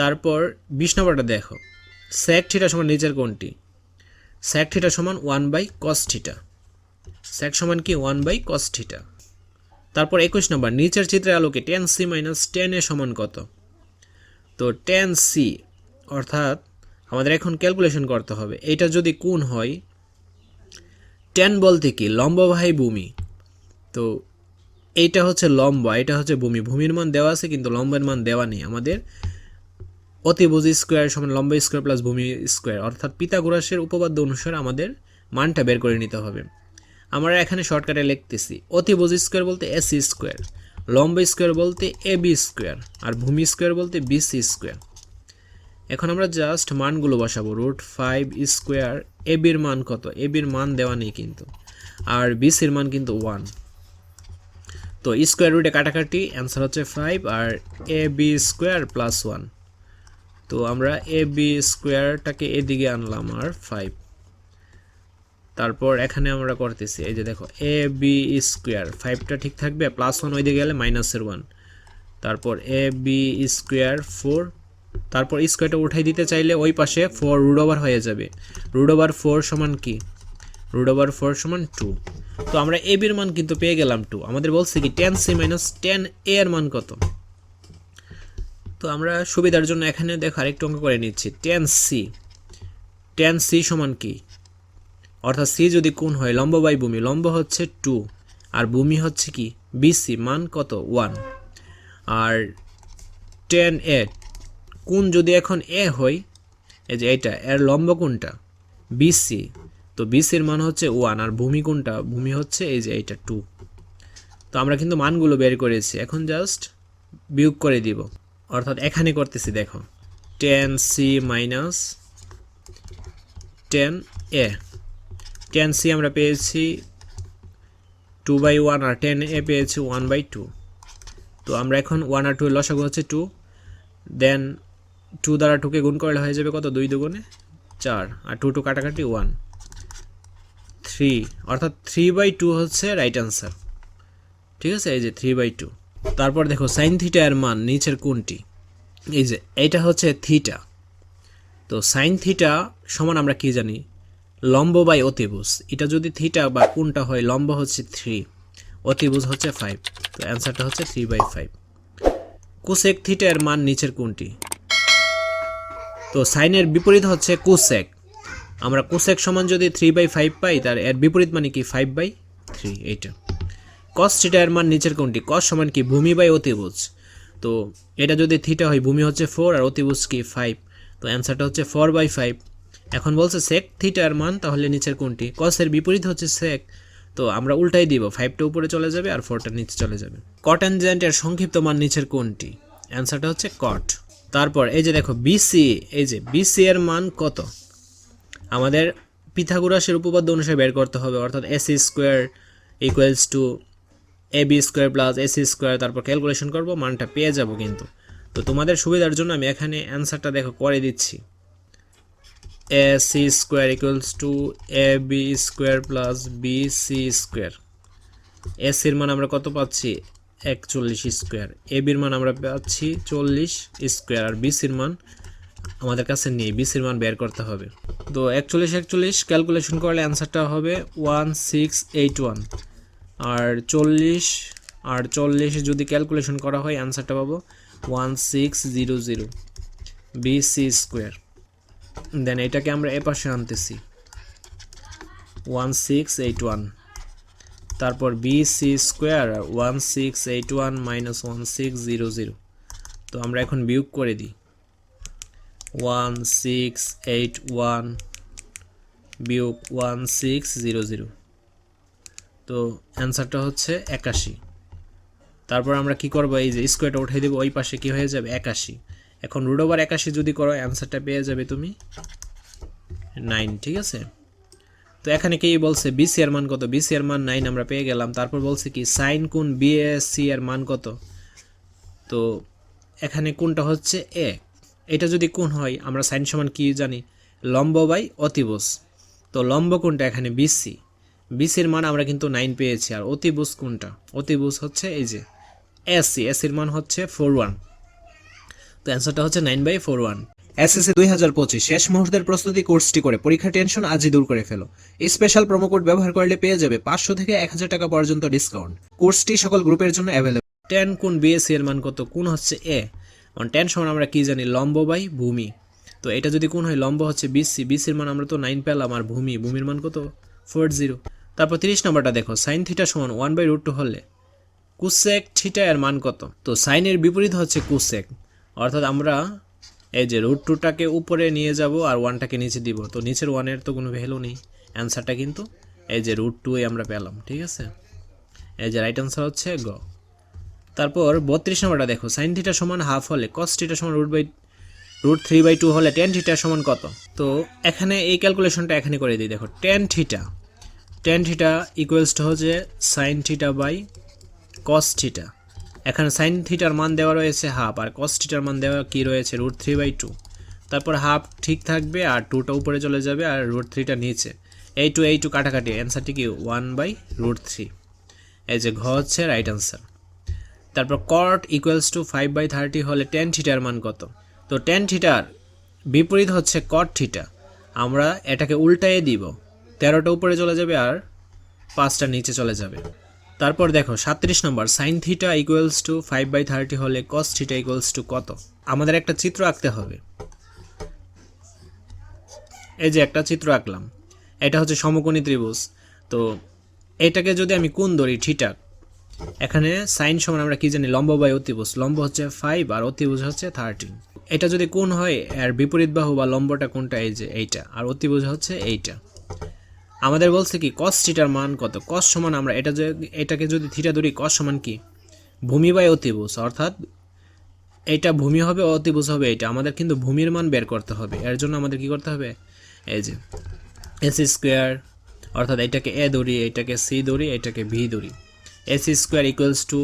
তারপর বিশ নম্বরটা দেখো। স্যাক থিটা সমান নিচের কোনটি স্যাক থিটা সমান one by cos theta sec সমান কি? ওয়ান বাই কস তারপর একুশ নম্বর, নিচের চিত্রের আলোকে ten C minus ten A সমান কত? তো টেন সি অর্থাৎ আমাদের এখন ক্যালকুলেশন করতে হবে। এটা যদি কোন হয় টেন বলতে কি? লম্ববাহী ভূমি। তো এইটা হচ্ছে লম্বা, এটা হচ্ছে ভূমি। ভূমির মান দেওয়া আছে, কিন্তু লম্বের মান দেওয়া নেই আমাদের। অতিভুজ স্কোয়ার সমান লম্বা স্কোয়ার প্লাস ভূমি স্কোয়ার। অর্থাৎ পিতাগোরাসের উপপাদ্য অনুসারে আমাদের মানটা বের করে নিতে হবে। আমরা এখানে শর্টকাটে লিখতেছি, অতিভুজ স্কোয়ার বলতে এসি স্কোয়ার, লম্বা স্কোয়ার বলতে এ বি স্কোয়ার, আর ভূমি স্কোয়ার বলতে বিসি স্কোয়ার। এখন আমরা জাস্ট মানগুলো বসাবো রুট ফাইভ স্কোয়ার এ বির মান কত? এ বির মান দেওয়া নেই কিন্তু, আর বিসির মান কিন্তু ওয়ান তো স্কোয়ার রুটে কাটাকাটি অ্যান্সার হচ্ছে five R A B square plus one তো আমরা এ বি স্কোয়ারটাকে এদিকে আনলাম আর ফাইভ তারপর এখানে আমরা করতেছি, এই যে দেখো এ বি স্কোয়ার ফাইভটা ঠিক থাকবে প্লাস ওয়ান ওইদিকে গেলে মাইনাসের ওয়ান তারপর এ বি স্কোয়ার ফোর তারপর স্কোয়ারটা উঠাই দিতে চাইলে ওই পাশে ফোর রুট ওভার হয়ে যাবে। রুট ওভার ফোর সমান কি? রুট ওভার ফোর সমান টু তো আমরা এ বির মান কিন্তু পেয়ে গেলাম টু আমাদের বলছে কি ten C minus ten A এর মান কত? তো আমরা সুবিধার জন্য এখানে দেখো আরেকটু অঙ্ক করে নিচ্ছি। টেন সি টেন সি সমান কি? অর্থাৎ সি যদি কোন হয় লম্ব বাই ভূমি, লম্ব হচ্ছে টু আর ভূমি হচ্ছে কি? বিসি মান কত? ওয়ান আর টেন এ কোন যদি এখন এ হয়, এই যে এটা, এর লম্ব কোনটা বিসি তো বিসির মান হচ্ছে ওয়ান আর ভূমি কোনটা ভূমি হচ্ছে এই যে এইটা টু তো আমরা কিন্তু মানগুলো বের করেছি। এখন জাস্ট বিয়োগ করে দিব। অর্থাৎ এখানে করতেছি, দেখো। Tan C minus tan A tan C আমরা পেয়েছি টু বাই ওয়ান আর টেন এ পেয়েছি ওয়ান বাই টু তো আমরা এখন ওয়ান আর টু লসাগু হচ্ছে টু দেন টু দ্বারা টুকে গুণ করলে হয়ে যাবে কত? দুই দুগুণে চার। আর টু টু কাটাকাটি ওয়ান থ্রি অর্থাৎ থ্রি বাই টু হচ্ছে রাইট অ্যান্সার ঠিক আছে? এই যে থ্রি বাই টু তারপর দেখো সাইন থিটা এর মান নিচের কোনটি? এই যে এটা হচ্ছে থিটা তো সাইন থিটা সমান আমরা কি জানি? লম্ব বাই অতিভুজ। এটা যদি থিটা বা কোনটা হয়, লম্ব হচ্ছে থ্রি অতিভুজ হচ্ছে ফাইভ তো অ্যান্সারটা হচ্ছে three by five cosec theta এর মান নিচের কোনটি? তো সাইনের বিপরীত হচ্ছে কোসেক আমরা কোসেক সমান যদি থ্রি বাই ফাইভ পাই, তার এর বিপরীত মানে কি? ফাইভ বাই থ্রি এইটা। কস থিটা এর মান নিচের কোনটি? কস সমান কি? ভূমি বাই অতিভুজ। তো এটা যদি থিটা হয়, ভূমি হচ্ছে ফোর আর অতিভুজ কি? ফাইভ তো অ্যান্সারটা হচ্ছে ফোর বাই ফাইভ এখন বলছে সেক থিটার মান, তাহলে নিচের কোনটি? কসের বিপরীত হচ্ছে সেক তো আমরা উল্টাই দিব। ফাইভটা উপরে চলে যাবে আর ফোরটা নিচে চলে যাবে। কট এর সংক্ষিপ্ত মান নিচের কোনটি? অ্যান্সারটা হচ্ছে কট তারপর এই যে দেখো বিসি এই যে বিসি এর মান কত? আমাদের পিথাগোরাসের উপপাদ্য অনুসারে বের করতে হবে, অর্থাৎ AC square equals to A B square plus AC square তারপর ক্যালকুলেশন করব, মানটা পেয়ে যাব কিন্তু। তো তোমাদের সুবিধার জন্য আমি এখানে অ্যান্সারটা দেখো, করে দিচ্ছি। A C square equals to A B square plus B C square এসির মান আমরা কত পাচ্ছি? একচল্লিশ স্কোয়ার এ বির মান আমরা পাচ্ছি চল্লিশ স্কোয়ার আর বিসির মান আমাদের কাছে নেই বিসির মান বের করতে হবে। তো একচল্লিশ একচল্লিশ ক্যালকুলেশন করলে অ্যান্সারটা হবে ওয়ান সিক্স এইট ওয়ান আর চল্লিশ আর চল্লিশ যদি ক্যালকুলেশন করা হয় অ্যান্সারটা পাবো one six zero zero BC square then এটাকে আমরা এপাশে আনতেছি। ওয়ান সিক্স এইট ওয়ান তারপর B C square one six eight one minus one six zero zero তো আমরা এখন বিয়োগ করে দিই। ওয়ান সিক্স এইট ওয়ান বিয়োগ ওয়ান সিক্স জিরো জিরো তো অ্যান্সারটা হচ্ছে একাশি। তারপর আমরা কি করব? এই যে স্কোয়ারটা উঠিয়ে দেবো, ওই পাশে কি হয়ে যাবে? একাশি। এখন রুট ওভার একাশি যদি করো, অ্যান্সারটা পেয়ে যাবে তুমি নাইন ঠিক আছে? তো এখানে কি বলছে? বিসি এর মান কত? বিসি এর মান নাইন আমরা পেয়ে গেলাম। তারপর বলছে কি সাইন কোন বিএসসি এর মান কত? তো এখানে কোনটা হচ্ছে এ এটা যদি কোন হয়, আমরা সাইন সমান কি জানি? লম্ব বাই অতিভুজ। তো লম্ব কোনটা এখানে বিসি বিসির মান আমরা কিন্তু নাইন পেয়েছি। আর অতিভুজ কোনটা? অতিভুজ হচ্ছে এই যে এসি এসির মান হচ্ছে ফোর ওয়ান তো অ্যান্সারটা হচ্ছে nine by four one SSC দুই হাজার পঁচিশ। শেষ মুহূর্তের প্রস্তুতি কোর্সটি করে পরীক্ষা টেনশন আজই দূর করে ফেলো। স্পেশাল প্রোমো কোড ব্যবহার করলে পেয়ে যাবে পাঁচশো থেকে এক হাজার টাকা পর্যন্ত ডিসকাউন্ট কোর্সটি সকল গ্রুপের জন্য অ্যাভেলেবল টেন কোন বিএসসি এর মান কত? কোন হচ্ছে এ টেন সমান আমরা কি জানি? লম্ব বাই ভূমি। তো এটা যদি কোন হয় লম্ব হচ্ছে বিসি বিসির মান আমরা তো নাইন পেলাম। আর ভূমি? ভূমির মান কত? ফোর জিরো তারপর তিরিশ নম্বরটা দেখো সাইন থিটা সমান ওয়ান বাই রুট টু হলে কুসেক থিটা এর মান কত? তো সাইনের বিপরীত হচ্ছে কুসেক অর্থাৎ আমরা এই যে রুট টুটাকে উপরে নিয়ে যাব আর ওয়ানটাকে নিচে দিব। তো নিচের ওয়ানের তো কোনো ভ্যালু নেই। অ্যান্সারটা কিন্তু এই যে রুট টু আমরা পেলাম, ঠিক আছে? এই যে রাইট অ্যান্সার হচ্ছে গ। তারপর বত্রিশ নম্বরটা দেখো সাইন থিটা সমান হাফ হলে কস থিটা সমান root by root three by two হলে টেন থিটা সমান কত? তো এখানে এই ক্যালকুলেশনটা এখানে করে দিই। দেখো tan theta tan theta equals to হচ্ছে sine theta by cos theta এখানে সাইন থিটার মান দেওয়া রয়েছে হাফ আর কস থিটার মান দেওয়া কি রয়েছে? রুট থ্রি বাই টু তারপর হাফ ঠিক থাকবে, আর টুটা উপরে চলে যাবে, আর রুট থ্রিটা নিচে। এই টু এই টু কাটাকাটি অ্যান্সারটি কি? ওয়ান বাই রুট থ্রি এই যে ঘ হচ্ছে রাইট অ্যান্সার তারপর cot equals to five by thirty হলে টেন থিটার মান কত? তো টেন থিটার বিপরীত হচ্ছে কট থিটা আমরা এটাকে উল্টায়ে দিব। তেরোটা উপরে চলে যাবে আর পাঁচটা নিচে চলে যাবে। তারপর দেখো, সাত্রিশ নম্বর sine theta equals to five by thirty হলে কস থিটা ইকুয়ালস টু কত? আমাদের একটা চিত্র আঁকতে হবে। এই যে একটা চিত্র আঁকলাম, এটা হচ্ছে সমকোণী ত্রিভুজ। তো এটাকে যদি আমি কোন ধরি ঠিটাক এখানে সাইন সমান আমরা কি জানি, লম্ব বাই অতিভুজ। লম্ব হচ্ছে ফাইভ আর অতিভুজ হচ্ছে থার্টিন এটা যদি কোন হয় আর বিপরীত বাহু বা লম্বটা কোনটা এই যে এইটা, আর অতিভুজ হচ্ছে এইটা। আমাদের বলছে কি কস থিটার মান কত? কস সমান আমরা, এটা এটাকে যদি থিটা ধরি কস সমান কি? ভূমি বাই অতিভুজ, অর্থাৎ এটা ভূমি হবে, অতিভুজ হবে এটা। আমাদের কিন্তু ভূমির মান বের করতে হবে। এর জন্য আমাদের কি করতে হবে? এই যে এস স্কোয়ার অর্থাৎ এটাকে এ ধরি, এটাকে সি ধরি, এটাকে ভি ধরি। S square equals to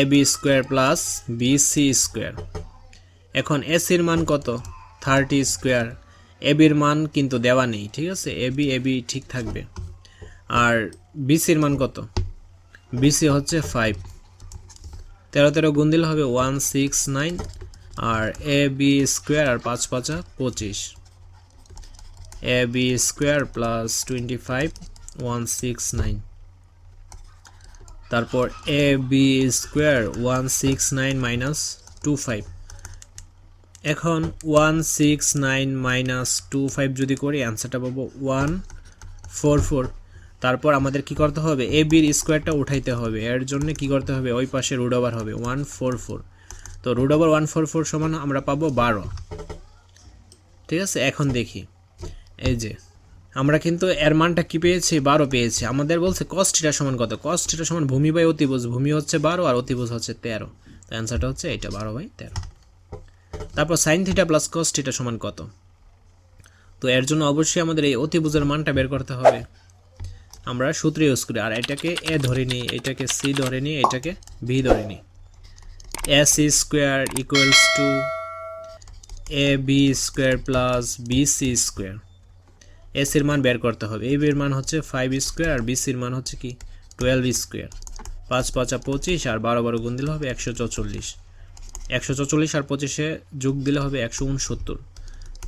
A B square plus B C square এখন এসির মান কত? থার্টি স্কোয়ার এবির মান কিন্তু দেওয়া নেই, ঠিক আছে? এবি এবি ঠিক থাকবে। আর বিসির মান কত? বিসি হচ্ছে ফাইভ তেরো তেরো গুণ দিলে হবে ওয়ান সিক্স নাইন আর এ বি স্কোয়ার আর পাঁচ পাঁচা পঁচিশ। A B square plus twenty five one six nine তারপর A B square one six nine minus two five এখন one six nine minus two five যদি করি, অ্যান্সারটা পাবো ওয়ান ফোর ফোর। তারপর আমাদের কি করতে হবে? এ বির স্কোয়ারটা উঠাইতে হবে। এর জন্য কি করতে হবে? ওই পাশে রুট ওভার হবে, ওয়ান ফোর ফোর। তো root over one four four সমান আমরা পাবো বারো। ঠিক আছে? এখন দেখি। এই যে, আমরা কিন্তু এর মানটা কি পেয়েছি? বারো পেয়েছি। আমাদের বলছে কস্টিটা সমান কত? কস্টিটা সমান ভূমি বাই অতিভুজ। ভূমি হচ্ছে বারো আর অতিভুজ হচ্ছে তেরো। তো অ্যান্সারটা হচ্ছে এটা বারো বাই তেরো। তারপর sine theta plus cos theta সমান কত? তো এর জন্য অবশ্যই আমাদের এই অতিভুজের মানটা বের করতে হবে। আমরা সূত্র ইউজ করি, আর এটাকে এ ধরে নিই, এটাকে সি ধরে নিই, এটাকে বি ধরে নিই। S square equals to A B square plus B C square S এর মান বের করতে হবে। এ বির মান হচ্ছে ফাইভ স্কোয়ার আর বি সির মান হচ্ছে কি? টুয়েলভ স্কোয়ার পাঁচ পাঁচা পঁচিশ, আর বারো বারো গুণ দিলে হবে একশো চৌচল্লিশ। একশো চৌচল্লিশ আর পঁচিশে যোগ দিলে হবে একশো উনসত্তর।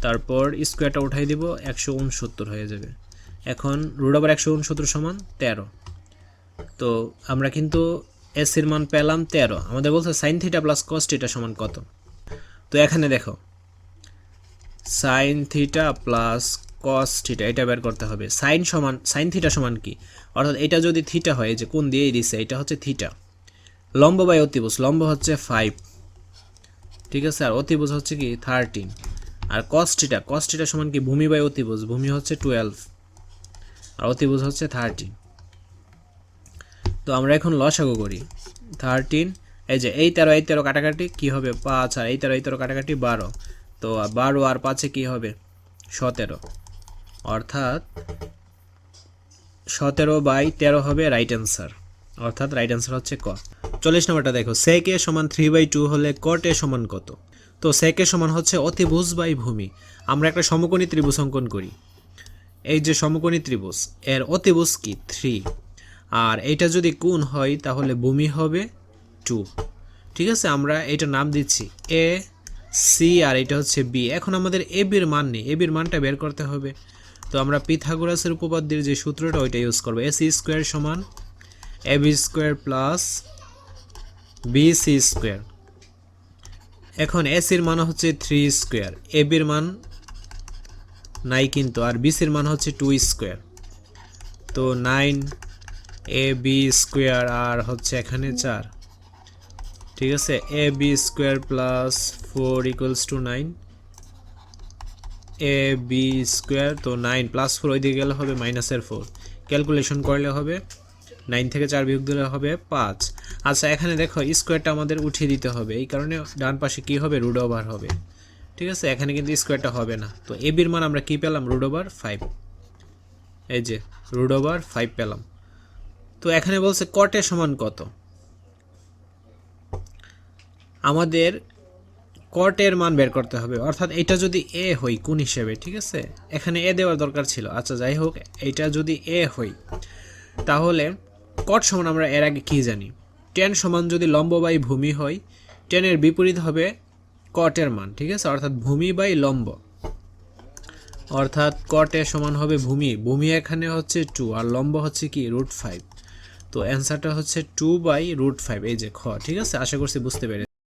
তারপর স্কোয়ারটা উঠাই দিব একশো উনসত্তর হয়ে যাবে। এখন রুট ওভার একশো উনসত্তর সমান তেরো। তো আমরা কিন্তু এসির মান পেলাম তেরো। আমাদের বলছে sine theta plus cos theta সমান কত? তো এখানে দেখো sine theta plus cos theta এটা বের করতে হবে। সাইন সমান সাইন থিটা সমান কি? অর্থাৎ এটা যদি থিটা হয় যে কোন দিয়েই দিছে, এটা হচ্ছে থিটা লম্ব বাই অতিভুজ, লম্ব হচ্ছে ফাইভ ঠিক আছে? আর অতিভুজ হচ্ছে কি থার্টিন আর কস্টিটা কস্টিটা সমান কি? ভূমি বাই অতিভুজ। ভূমি হচ্ছে টুয়েলভ আর অতিভুজ হচ্ছে থার্টিন তো আমরা এখন লসাগু করি। থার্টিন এই যে এই তেরো এই তেরো কাটাকাটি কী হবে? পাঁচ আর এই তেরো এই তেরো কাটাকাটি বারো। তো বারো আর পাঁচে কী হবে? সতেরো। অর্থাৎ সতেরো বাই তেরো হবে রাইট অ্যান্সার অর্থাৎ রাইট অ্যান্সার হচ্ছে ক চল্লিশ নম্বরটা দেখো, সেক এ সমান থ্রি বাই টু হলে কট এ সমান কত? তো সেক এ সমান হচ্ছে অতিভুজ বাই ভূমি। আমরা একটা সমকোণী ত্রিভুজ অঙ্কন করি। এই যে সমকোণী ত্রিভুজ, এর অতিভুজ কি? থ্রি আর এটা যদি কোণ হয়, তাহলে ভূমি হবে টু ঠিক আছে? আমরা এটা নাম দিচ্ছি এ সি আর এটা হচ্ছে বি এখন আমাদের এ বির মান নেই। এ বির মানটা বের করতে হবে। তো আমরা পিথাগোরাসের উপপাদ্যের যে সূত্রটা, ওইটা ইউজ করব। এ সি স্কোয়ার সমান A B square plus B C square এখন এসির মান হচ্ছে থ্রি স্কোয়ার এ বির মান নাই কিন্তু, আর বিসির মান হচ্ছে টু স্কোয়ার তো নাইন এ বি স্কোয়ার আর হচ্ছে এখানে চার। ঠিক আছে? A B square plus four equals to nine A B square তো নাইন প্লাস ফোর ওই দিকে গেলে হবে মাইনাসের ফোর ক্যালকুলেশন করলে হবে নাইন থেকে চার বিয়োগ দিলে হবে পাঁচ। আচ্ছা এখানে দেখো স্কোয়ারটা আমাদের উঠিয়ে দিতে হবে। এই কারণে ডান পাশে কি হবে? রুড ওভার হবে। ঠিক আছে? এখানে কিন্তু স্কোয়ারটা হবে না। তো এ বির মান আমরা কি পেলাম? রুড ওভার ফাইভ এই যে রুড ওভার ফাইভ পেলাম। তো এখানে বলছে কটের সমান কত? আমাদের কটের মান বের করতে হবে। অর্থাৎ এটা যদি এ হই কোন হিসেবে, ঠিক আছে? এখানে এ দেওয়ার দরকার ছিল। আচ্ছা যাই হোক, এটা যদি এ হই তাহলে কট সমান আমরা এর আগে কী জানি? টেন সমান যদি লম্ব বাই ভূমি হয়, টেনের বিপরীত হবে কটের মান, ঠিক আছে? অর্থাৎ ভূমি বাই লম্ব। অর্থাৎ কটে সমান হবে ভূমি। ভূমি এখানে হচ্ছে টু আর লম্ব হচ্ছে কি? রুট ফাইভ তো অ্যান্সারটা হচ্ছে টু বাই রুট ফাইভ এই যে খ, ঠিক আছে? আশা করছি বুঝতে পেরে